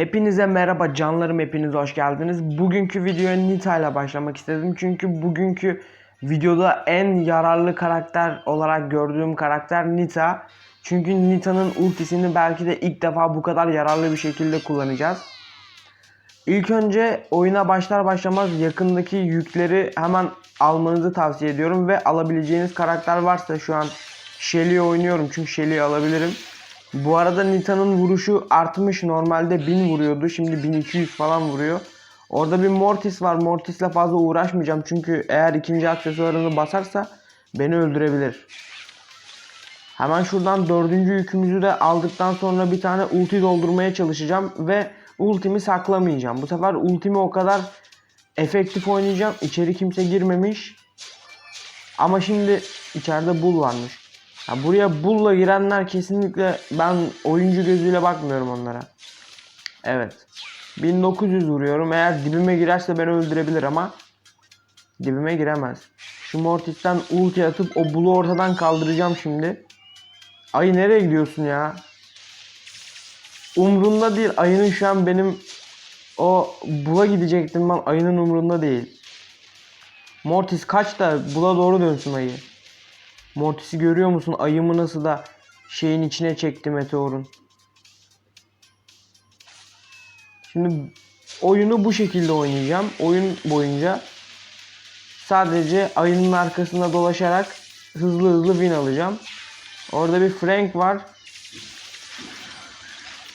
Hepinize merhaba canlarım hepiniz hoş geldiniz. Bugünkü videoya Nita ile başlamak istedim. Çünkü bugünkü videoda en yararlı karakter olarak gördüğüm karakter Nita. Çünkü Nita'nın ultisini belki de ilk defa bu kadar yararlı bir şekilde kullanacağız. İlk önce oyuna başlar başlamaz yakındaki yükleri hemen almanızı tavsiye ediyorum ve alabileceğiniz karakter varsa şu an Shelly'i oynuyorum çünkü Shelly'i alabilirim. Bu arada Nita'nın vuruşu artmış. Normalde 1000 vuruyordu. Şimdi 1200 falan vuruyor. Orada bir Mortis var. Mortis'le fazla uğraşmayacağım. Çünkü eğer ikinci aksesuarını basarsa beni öldürebilir. Hemen şuradan dördüncü yükümüzü de aldıktan sonra bir tane ulti doldurmaya çalışacağım. Ve ultimi saklamayacağım. Bu sefer ultimi o kadar efektif oynayacağım. İçeri kimse girmemiş. Ama şimdi içeride bull varmış. Ya buraya bulla girenler kesinlikle ben oyuncu gözüyle bakmıyorum onlara. Evet. 1900 vuruyorum. Eğer dibime girerse beni öldürebilir ama dibime giremez. Şu Mortis'ten ulti atıp o bulu ortadan kaldıracağım şimdi. Ayı nereye gidiyorsun ya? Umrunda değil. Ayının şu an benim o bula gidecektim ben. Ayının umrunda değil. Mortis kaç da bula doğru dönsün ayı. Mortis'i görüyor musun? Ayımı nasıl da şeyin içine çekti meteorun. Şimdi oyunu bu şekilde oynayacağım. Oyun boyunca sadece ayının arkasında dolaşarak hızlı hızlı win alacağım. Orada bir Frank var.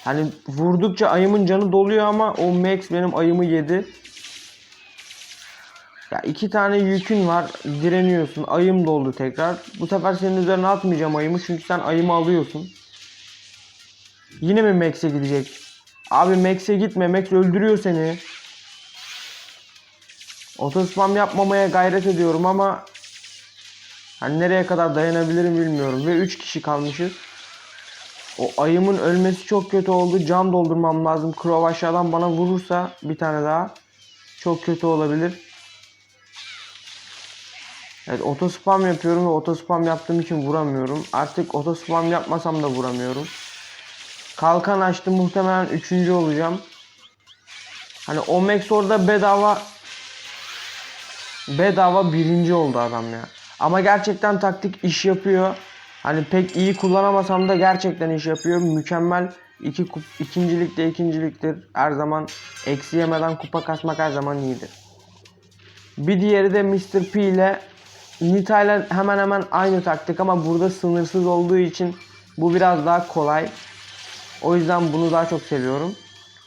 Hani vurdukça ayımın canı doluyor ama o Max benim ayımı yedi. Ya iki tane yükün var. Direniyorsun. Ayım doldu tekrar. Bu sefer senin üzerine atmayacağım ayımı. Çünkü sen ayımı alıyorsun. Yine mi Max'e gidecek? Abi Max'e gitme. Max öldürüyor seni. Otospam yapmamaya gayret ediyorum ama hani nereye kadar dayanabilirim bilmiyorum. Ve 3 kişi kalmışız. O ayımın ölmesi çok kötü oldu. Can doldurmam lazım. Crow aşağıdan bana vurursa bir tane daha çok kötü olabilir. Evet otospam yapıyorum ve otospam yaptığım için vuramıyorum. Artık otospam yapmasam da vuramıyorum. Kalkan açtım muhtemelen üçüncü olacağım. Hani Omex orada bedava bedava birinci oldu adam ya. Ama gerçekten taktik iş yapıyor. Hani pek iyi kullanamasam da gerçekten iş yapıyor. Mükemmel iki kup- ikincilikte ikinciliktir. Her zaman eksi yemeden kupa kasmak her zaman iyidir. Bir diğeri de Mr. P ile Nita ile hemen hemen aynı taktik ama burada sınırsız olduğu için bu biraz daha kolay. O yüzden bunu daha çok seviyorum.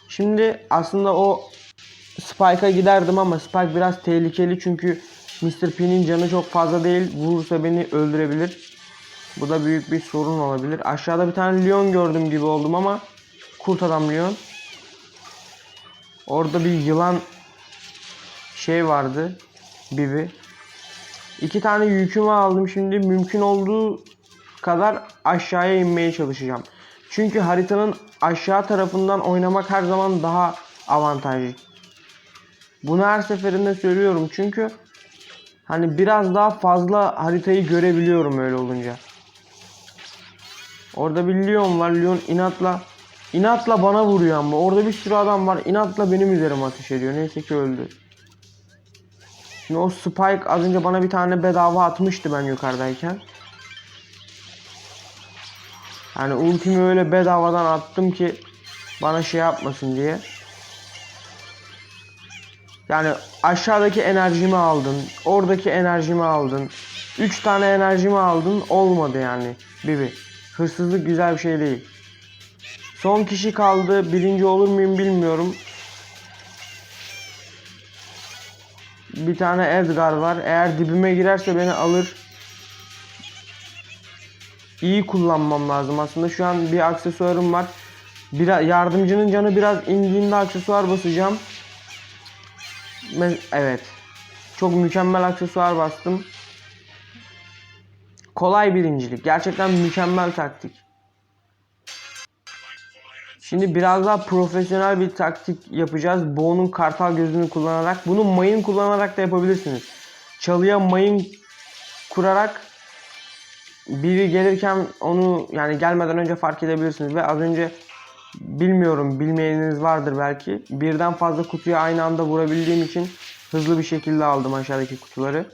Şimdi aslında o Spike'a giderdim ama Spike biraz tehlikeli çünkü Mr. P'nin canı çok fazla değil. Vurursa beni öldürebilir. Bu da büyük bir sorun olabilir. Aşağıda bir tane Leon gördüm gibi oldum ama kurt adam Leon. Orada bir yılan şey vardı. Bibi. İki tane yükümü aldım. Şimdi mümkün olduğu kadar aşağıya inmeye çalışacağım. Çünkü haritanın aşağı tarafından oynamak her zaman daha avantajlı. Bunu her seferinde söylüyorum çünkü hani biraz daha fazla haritayı görebiliyorum öyle olunca. Orada bir Leon var. Leon inatla inatla bana vuruyor ama orada bir sürü adam var. İnatla benim üzerime ateş ediyor. Neyse ki öldü. Şimdi o Spike az önce bana bir tane bedava atmıştı ben yukarıdayken. Yani ultimi öyle bedavadan attım ki bana şey yapmasın diye. Yani aşağıdaki enerjimi aldın. Oradaki enerjimi aldın. 3 tane enerjimi aldın. Olmadı yani. Bibi. Hırsızlık güzel bir şey değil. Son kişi kaldı. Birinci olur muyum bilmiyorum. Bir tane Edgar var. Eğer dibime girerse beni alır. İyi kullanmam lazım. Aslında şu an bir aksesuarım var. Bir yardımcının canı biraz indiğinde aksesuar basacağım. Evet. Çok mükemmel aksesuar bastım. Kolay birincilik. Gerçekten mükemmel taktik. Şimdi biraz daha profesyonel bir taktik yapacağız. Bo'nun kartal gözünü kullanarak. Bunu mayın kullanarak da yapabilirsiniz. Çalıya mayın kurarak biri gelirken onu yani gelmeden önce fark edebilirsiniz. Ve az önce bilmiyorum bilmeyeniniz vardır belki. Birden fazla kutuya aynı anda vurabildiğim için hızlı bir şekilde aldım aşağıdaki kutuları.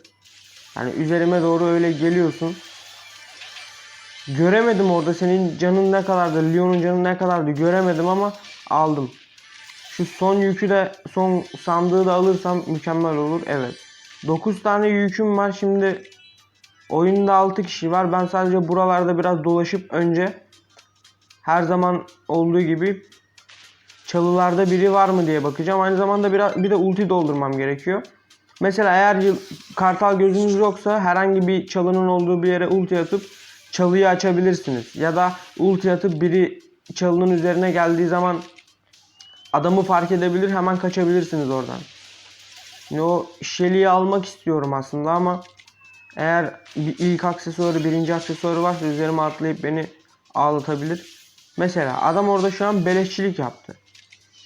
Yani üzerime doğru öyle geliyorsun. Göremedim orada senin canın ne kadardı, Leon'un canı ne kadardı göremedim ama aldım. Şu son yükü de son sandığı da alırsam mükemmel olur. Evet. 9 tane yüküm var şimdi. Oyunda 6 kişi var. Ben sadece buralarda biraz dolaşıp önce her zaman olduğu gibi çalılarda biri var mı diye bakacağım. Aynı zamanda biraz bir de ulti doldurmam gerekiyor. Mesela eğer kartal gözünüz yoksa herhangi bir çalının olduğu bir yere ulti atıp çalıyı açabilirsiniz. Ya da ulti atıp biri çalının üzerine geldiği zaman adamı fark edebilir hemen kaçabilirsiniz oradan. Şimdi o Shelly'yi almak istiyorum aslında ama eğer bir ilk aksesuarı, birinci aksesuarı varsa üzerime atlayıp beni ağlatabilir. Mesela adam orada şu an beleşçilik yaptı.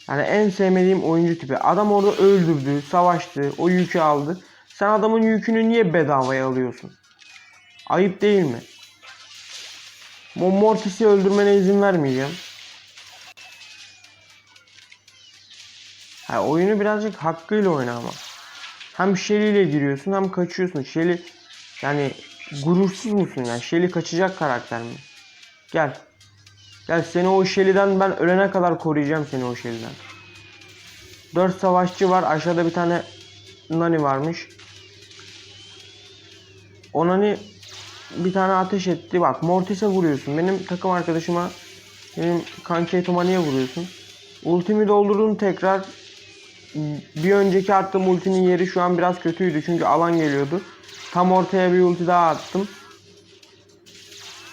Yani en sevmediğim oyuncu tipi. Adam orada öldürdü, savaştı, o yükü aldı. Sen adamın yükünü niye bedavaya alıyorsun? Ayıp değil mi? Mortis'i öldürmene izin vermeyeceğim. Ha, oyunu birazcık hakkıyla oyna ama. Hem Shelly ile giriyorsun hem kaçıyorsun. Shelly yani gurursuz musun yani? Shelly kaçacak karakter mi? Gel. Gel seni o Shelly'den ben ölene kadar koruyacağım seni o Shelly'den. 4 savaşçı var. Aşağıda bir tane Nani varmış. O Nani bir tane ateş etti. Bak Mortis'e vuruyorsun. Benim takım arkadaşıma benim kanki Etomani'ye vuruyorsun. Ultimi doldurdum tekrar. Bir önceki attığım ultinin yeri şu an biraz kötüydü. Çünkü alan geliyordu. Tam ortaya bir ulti daha attım.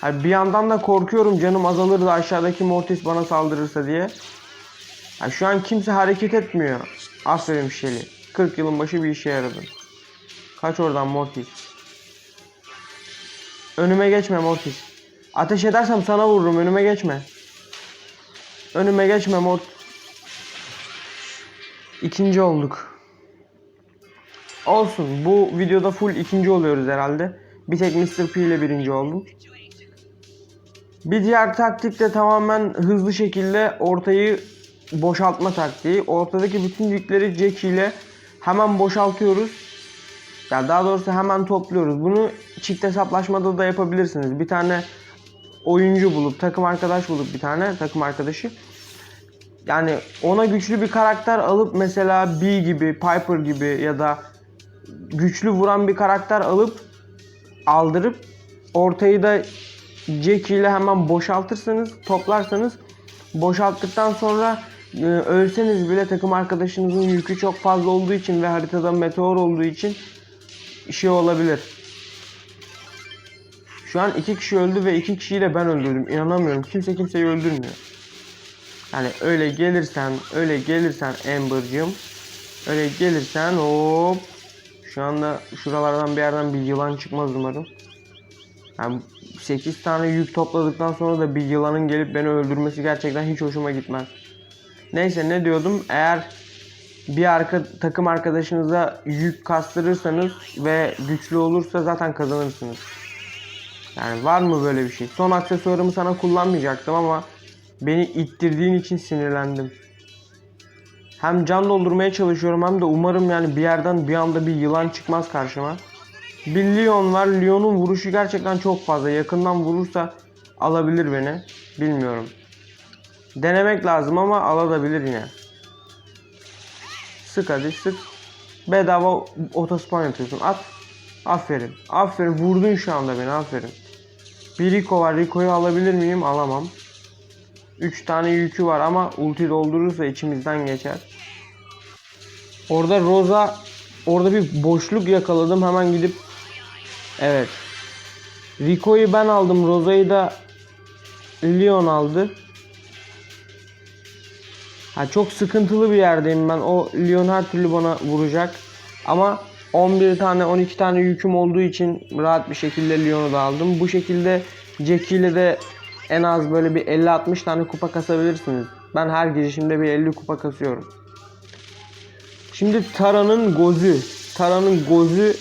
Yani bir yandan da korkuyorum canım azalır da aşağıdaki Mortis bana saldırırsa diye. Yani şu an kimse hareket etmiyor. Aferin Shelly. 40 yılın başı bir işe yaradın. Kaç oradan Mortis. Önüme geçme Mortis. Ateş edersem sana vururum. Önüme geçme. Önüme geçme Mortis. İkinci olduk. Olsun. Bu videoda full ikinci oluyoruz herhalde. Bir tek Mr. P ile birinci oldum. Bir diğer taktik de tamamen hızlı şekilde ortayı boşaltma taktiği. Ortadaki bütün yükleri Jack ile hemen boşaltıyoruz. Ya daha doğrusu hemen topluyoruz. Bunu çift hesaplaşmada da yapabilirsiniz. Bir tane oyuncu bulup, takım arkadaş bulup bir tane takım arkadaşı. Yani ona güçlü bir karakter alıp mesela B gibi, Piper gibi ya da güçlü vuran bir karakter alıp aldırıp ortayı da Jackie ile hemen boşaltırsanız, toplarsanız boşalttıktan sonra e, ölseniz bile takım arkadaşınızın yükü çok fazla olduğu için ve haritada meteor olduğu için şey olabilir. Şu an iki kişi öldü ve iki kişiyi de ben öldürdüm. İnanamıyorum. Kimse kimseyi öldürmüyor. Yani öyle gelirsen, öyle gelirsen Amber'cığım. Öyle gelirsen hop. Şu anda şuralardan bir yerden bir yılan çıkmaz umarım. Yani 8 tane yük topladıktan sonra da bir yılanın gelip beni öldürmesi gerçekten hiç hoşuma gitmez. Neyse ne diyordum? Eğer bir arka takım arkadaşınıza yük kastırırsanız ve güçlü olursa zaten kazanırsınız. Yani var mı böyle bir şey? Son aksesuarımı sana kullanmayacaktım ama beni ittirdiğin için sinirlendim. Hem can doldurmaya çalışıyorum hem de umarım yani bir yerden bir anda bir yılan çıkmaz karşıma. Bir Leon var. Leon'un vuruşu gerçekten çok fazla. Yakından vurursa alabilir beni. Bilmiyorum. Denemek lazım ama alabilir yine. Sık hadi sık. Bedava otospan yapıyorsun. At. Aferin. Aferin. Vurdun şu anda beni. Aferin. Bir Rico var. Rico'yu alabilir miyim? Alamam. 3 tane yükü var ama ulti doldurursa içimizden geçer. Orada Rosa orada bir boşluk yakaladım. Hemen gidip Evet. Rico'yu ben aldım. Rosa'yı da Leon aldı. Ha çok sıkıntılı bir yerdeyim ben. O Leon her türlü bana vuracak. Ama 11 tane 12 tane yüküm olduğu için rahat bir şekilde Leon'u da aldım. Bu şekilde Jackie ile de en az böyle bir 50-60 tane kupa kasabilirsiniz. Ben her girişimde bir 50 kupa kasıyorum. Şimdi Tara'nın gözü. Tara'nın gözü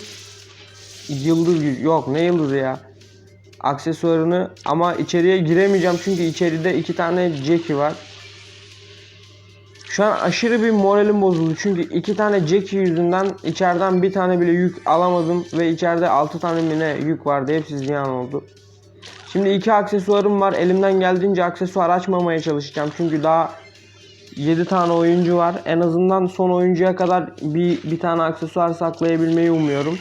yıldız gücü- yok ne yıldızı ya. Aksesuarını ama içeriye giremeyeceğim çünkü içeride iki tane Jackie var. Şu an aşırı bir moralim bozuldu. Çünkü iki tane Jackie yüzünden içeriden bir tane bile yük alamadım. Ve içeride altı tane mi ne yük vardı. Hepsi ziyan oldu. Şimdi iki aksesuarım var. Elimden geldiğince aksesuar açmamaya çalışacağım. Çünkü daha 7 tane oyuncu var. En azından son oyuncuya kadar bir, bir tane aksesuar saklayabilmeyi umuyorum.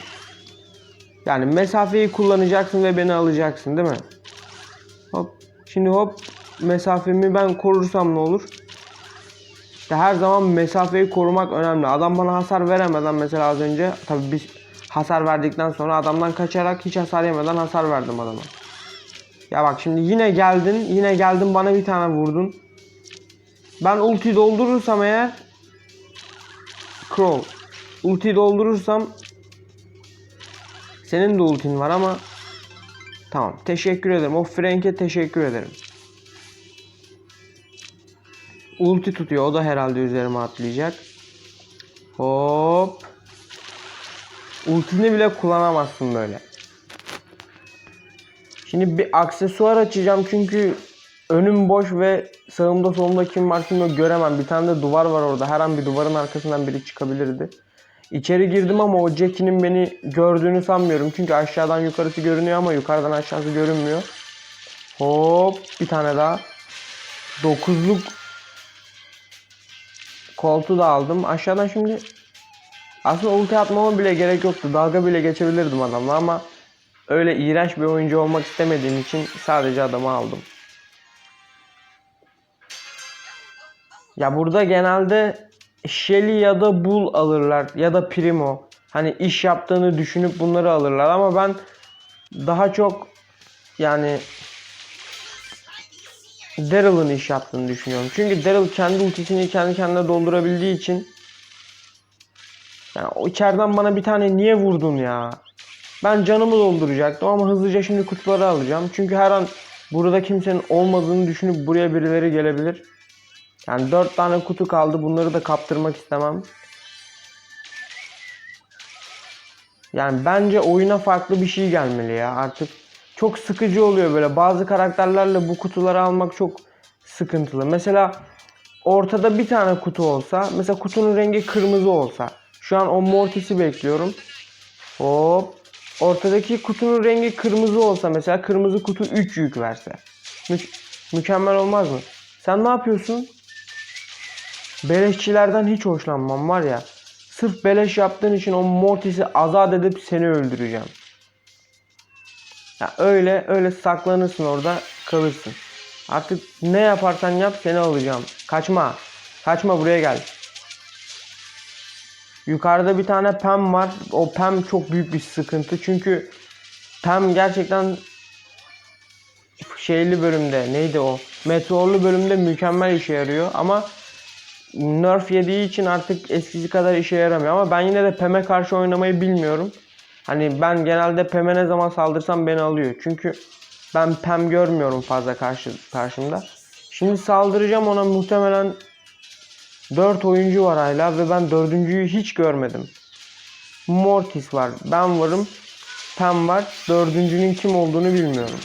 Yani mesafeyi kullanacaksın ve beni alacaksın değil mi? Hop. Şimdi hop mesafemi ben korursam ne olur? İşte her zaman mesafeyi korumak önemli. Adam bana hasar veremeden mesela az önce tabii biz hasar verdikten sonra adamdan kaçarak hiç hasar yemeden hasar verdim adama. Ya bak şimdi yine geldin, yine geldin bana bir tane vurdun. Ben ulti doldurursam eğer Crow ulti doldurursam senin de ultin var ama tamam teşekkür ederim. O Frank'e teşekkür ederim. Ulti tutuyor. O da herhalde üzerime atlayacak. Hop. Ultini bile kullanamazsın böyle. Şimdi bir aksesuar açacağım çünkü önüm boş ve sağımda solumda kim var kim yok göremem. Bir tane de duvar var orada. Her an bir duvarın arkasından biri çıkabilirdi. İçeri girdim ama o Jackie'nin beni gördüğünü sanmıyorum. Çünkü aşağıdan yukarısı görünüyor ama yukarıdan aşağısı görünmüyor. Hop bir tane daha. Dokuzluk koltuğu da aldım. Aşağıdan şimdi aslında ulti atmama bile gerek yoktu. Dalga bile geçebilirdim adamla ama öyle iğrenç bir oyuncu olmak istemediğim için sadece adamı aldım. Ya burada genelde Shelly ya da Bull alırlar ya da Primo. Hani iş yaptığını düşünüp bunları alırlar ama ben daha çok yani Daryl'ın iş yaptığını düşünüyorum. Çünkü Daryl kendi ultisini kendi kendine doldurabildiği için yani o içeriden bana bir tane niye vurdun ya? Ben canımı dolduracaktım ama hızlıca şimdi kutuları alacağım. Çünkü her an burada kimsenin olmadığını düşünüp buraya birileri gelebilir. Yani 4 tane kutu kaldı. Bunları da kaptırmak istemem. Yani bence oyuna farklı bir şey gelmeli ya. Artık çok sıkıcı oluyor böyle. Bazı karakterlerle bu kutuları almak çok sıkıntılı. Mesela ortada bir tane kutu olsa, mesela kutunun rengi kırmızı olsa. Şu an o Mortis'i bekliyorum. Hop. Ortadaki kutunun rengi kırmızı olsa mesela kırmızı kutu 3 yük verse. Mü- mükemmel olmaz mı? Sen ne yapıyorsun? Beleşçilerden hiç hoşlanmam var ya. Sırf beleş yaptığın için o Mortis'i azat edip seni öldüreceğim. Ya öyle öyle saklanırsın orada kalırsın. Artık ne yaparsan yap seni alacağım. Kaçma. Kaçma buraya gel. Yukarıda bir tane Pem var. O Pem çok büyük bir sıkıntı. Çünkü Pem gerçekten şeyli bölümde neydi o? Meteorlu bölümde mükemmel işe yarıyor ama nerf yediği için artık eskisi kadar işe yaramıyor ama ben yine de Pem'e karşı oynamayı bilmiyorum. Hani ben genelde Pem'e ne zaman saldırsam beni alıyor. Çünkü ben Pem görmüyorum fazla karşı karşımda. Şimdi saldıracağım ona muhtemelen 4 oyuncu var hala ve ben dördüncüyü hiç görmedim. Mortis var, ben varım, Pem var. Dördüncünün kim olduğunu bilmiyorum.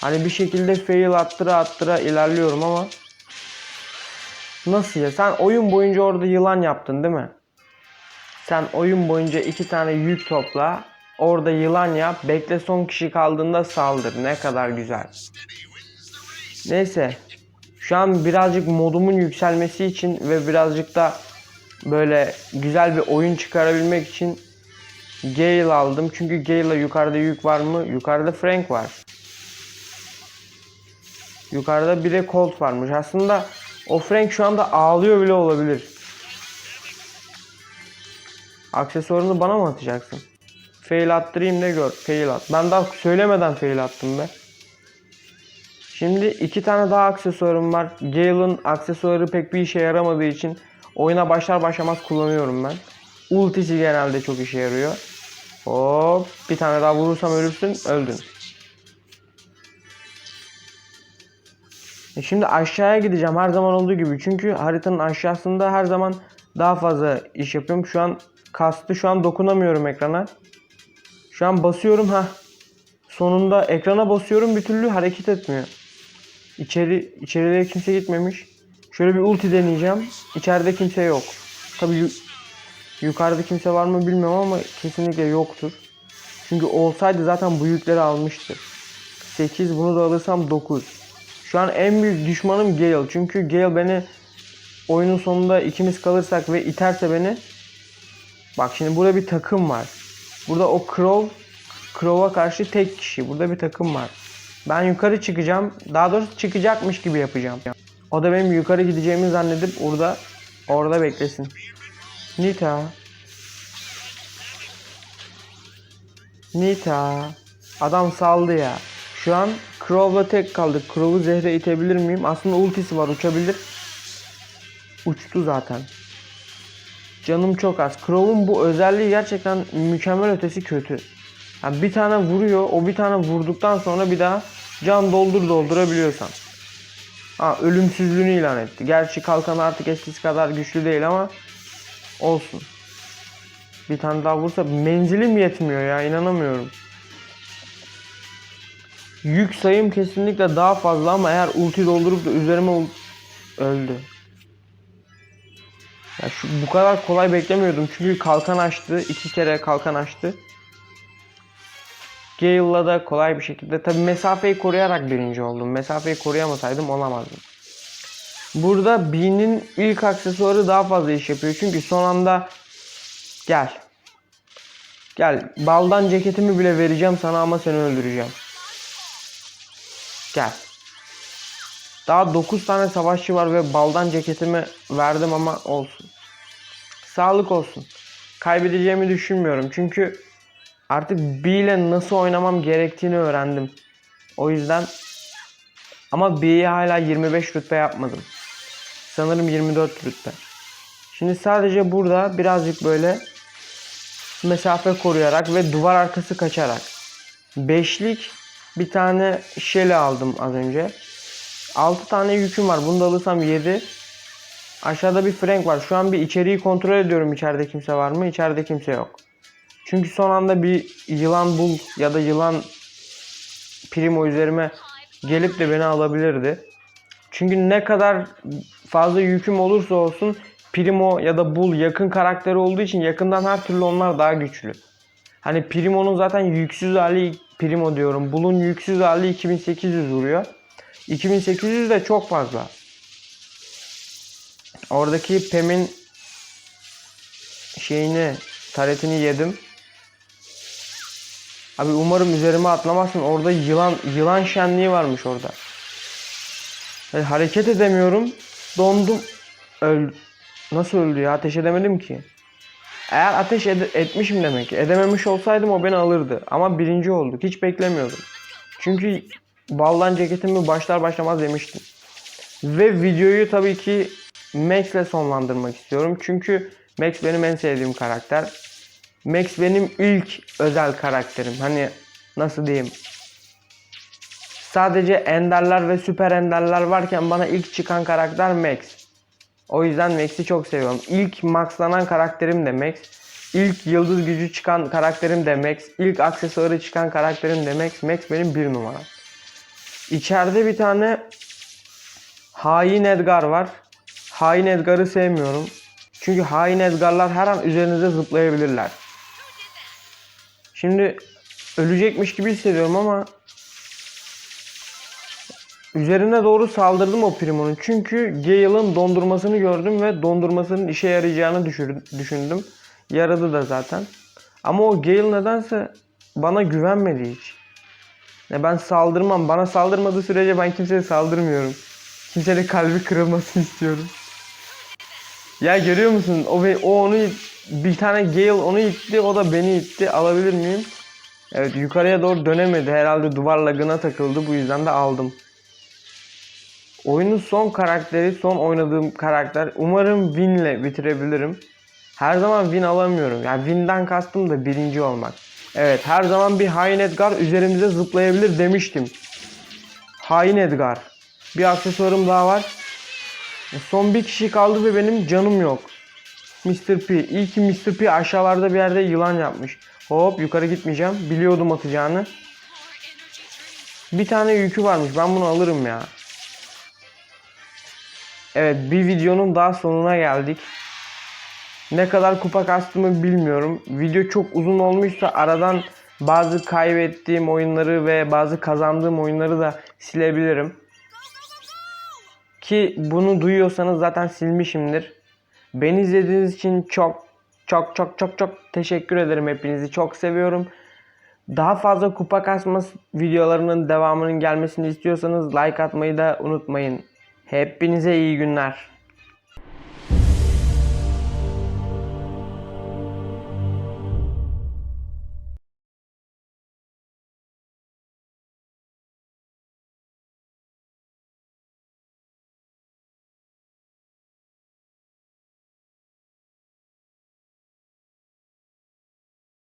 Hani bir şekilde fail attıra attıra ilerliyorum ama Nasıl ya? Sen oyun boyunca orada yılan yaptın değil mi? Sen oyun boyunca iki tane yük topla. Orada yılan yap. Bekle son kişi kaldığında saldır. Ne kadar güzel. Neyse. Şu an birazcık modumun yükselmesi için ve birazcık da böyle güzel bir oyun çıkarabilmek için Gale aldım. Çünkü Gale'la yukarıda yük var mı? Yukarıda Frank var. Yukarıda bir de Colt varmış. Aslında o Frank şu anda ağlıyor bile olabilir. Aksesuarını bana mı atacaksın? Fail attırayım da gör. Fail at. Ben daha söylemeden fail attım be. Şimdi iki tane daha aksesuarım var. Gale'ın aksesuarı pek bir işe yaramadığı için oyuna başlar başlamaz kullanıyorum ben. Ultisi genelde çok işe yarıyor. Hop bir tane daha vurursam ölürsün öldün. E Şimdi aşağıya gideceğim her zaman olduğu gibi. Çünkü haritanın aşağısında her zaman daha fazla iş yapıyorum. Şu an kastı şu an dokunamıyorum ekrana. Şu an basıyorum ha. Sonunda ekrana basıyorum bir türlü hareket etmiyor. İçeri içeriye kimse gitmemiş. Şöyle bir ulti deneyeceğim. İçeride kimse yok. Tabii yu- yukarıda kimse var mı bilmiyorum ama kesinlikle yoktur. Çünkü olsaydı zaten bu yükleri almıştır. 8 bunu da alırsam 9. Şu an en büyük düşmanım Gale. Çünkü Gale beni oyunun sonunda ikimiz kalırsak ve iterse beni Bak şimdi burada bir takım var. Burada o Crow Crow'a karşı tek kişi. Burada bir takım var. Ben yukarı çıkacağım. Daha doğrusu çıkacakmış gibi yapacağım. O da benim yukarı gideceğimi zannedip orada orada beklesin. Nita. Nita. Adam saldı ya. Şu an Crow'la tek kaldık. Crow'u zehre itebilir miyim? Aslında ultisi var uçabilir. Uçtu zaten. Canım çok az. Crow'un bu özelliği gerçekten mükemmel ötesi kötü. Yani bir tane vuruyor. O bir tane vurduktan sonra bir daha can doldur doldurabiliyorsan. Ha, ölümsüzlüğünü ilan etti. Gerçi kalkan artık eskisi kadar güçlü değil ama olsun. Bir tane daha vursa menzilim yetmiyor ya inanamıyorum. Yük sayım kesinlikle daha fazla ama eğer ulti doldurup da üzerime öldü. Ya şu bu kadar kolay beklemiyordum çünkü kalkan açtı. iki kere kalkan açtı. Gale'la da kolay bir şekilde tabi mesafeyi koruyarak birinci oldum. Mesafeyi koruyamasaydım olamazdım. Burada B'nin ilk aksesuarı daha fazla iş yapıyor. Çünkü son anda gel. Gel. Baldan ceketimi bile vereceğim sana ama seni öldüreceğim. Gel. Daha 9 tane savaşçı var ve baldan ceketimi verdim ama olsun. Sağlık olsun. Kaybedeceğimi düşünmüyorum. Çünkü artık B ile nasıl oynamam gerektiğini öğrendim. O yüzden ama B'yi hala 25 rütbe yapmadım. Sanırım 24 rütbe. Şimdi sadece burada birazcık böyle mesafe koruyarak ve duvar arkası kaçarak. Beşlik bir tane Shelly aldım az önce. 6 tane yüküm var. Bunu da alırsam 7. Aşağıda bir Frank var. Şu an bir içeriği kontrol ediyorum. İçeride kimse var mı? İçeride kimse yok. Çünkü son anda bir yılan bul ya da yılan primo üzerime gelip de beni alabilirdi. Çünkü ne kadar fazla yüküm olursa olsun Primo ya da Bull yakın karakteri olduğu için yakından her türlü onlar daha güçlü. Hani Primo'nun zaten yüksüz hali Primo diyorum. Bull'un yüksüz hali 2800 vuruyor. 2800 de çok fazla. Oradaki Pem'in şeyini, taretini yedim. Abi umarım üzerime atlamazsın. Orada yılan yılan şenliği varmış orada. Yani hareket edemiyorum. Dondum. Öl Nasıl öldü ya? Ateş edemedim ki. Eğer ateş ed- etmişim demek. Edememiş olsaydım o beni alırdı. Ama birinci olduk. Hiç beklemiyordum. Çünkü baldan ceketimi başlar başlamaz yemiştim. Ve videoyu tabii ki Max ile sonlandırmak istiyorum. Çünkü Max benim en sevdiğim karakter. Max benim ilk özel karakterim. Hani nasıl diyeyim? Sadece enderler ve süper enderler varken bana ilk çıkan karakter Max. O yüzden Max'i çok seviyorum. İlk maxlanan karakterim de Max. İlk yıldız gücü çıkan karakterim de Max. İlk aksesuarı çıkan karakterim de Max. Max benim bir numara. İçeride bir tane hain Edgar var. Hain Edgar'ı sevmiyorum. Çünkü hain Edgar'lar her an üzerinize zıplayabilirler. Şimdi ölecekmiş gibi hissediyorum ama Üzerine doğru saldırdım o Primo'nun. Çünkü Gale'ın dondurmasını gördüm ve dondurmasının işe yarayacağını düşündüm. Yaradı da zaten. Ama o Gale nedense bana güvenmedi hiç. Ya ben saldırmam. Bana saldırmadığı sürece ben kimseye saldırmıyorum. Kimsenin kalbi kırılmasını istiyorum. Ya görüyor musun? O, be- o onu bir tane Gale onu itti, o da beni itti. Alabilir miyim? Evet yukarıya doğru dönemedi. Herhalde duvar lagına takıldı. Bu yüzden de aldım. Oyunun son karakteri, son oynadığım karakter. Umarım win'le bitirebilirim. Her zaman win alamıyorum. Yani win'den kastım da birinci olmak. Evet her zaman bir hain Edgar üzerimize zıplayabilir demiştim. Hain Edgar. Bir aksesuarım daha var. E, Son bir kişi kaldı ve benim canım yok. Mr. P. İyi ki Mr. P aşağılarda bir yerde yılan yapmış. Hop yukarı gitmeyeceğim. Biliyordum atacağını. Bir tane yükü varmış. Ben bunu alırım ya. Evet bir videonun daha sonuna geldik. Ne kadar kupa kastımı bilmiyorum. Video çok uzun olmuşsa aradan bazı kaybettiğim oyunları ve bazı kazandığım oyunları da silebilirim. Ki bunu duyuyorsanız zaten silmişimdir. Beni izlediğiniz için çok çok çok çok çok teşekkür ederim hepinizi. Çok seviyorum. Daha fazla kupa kasma videolarının devamının gelmesini istiyorsanız like atmayı da unutmayın. Hepinize iyi günler.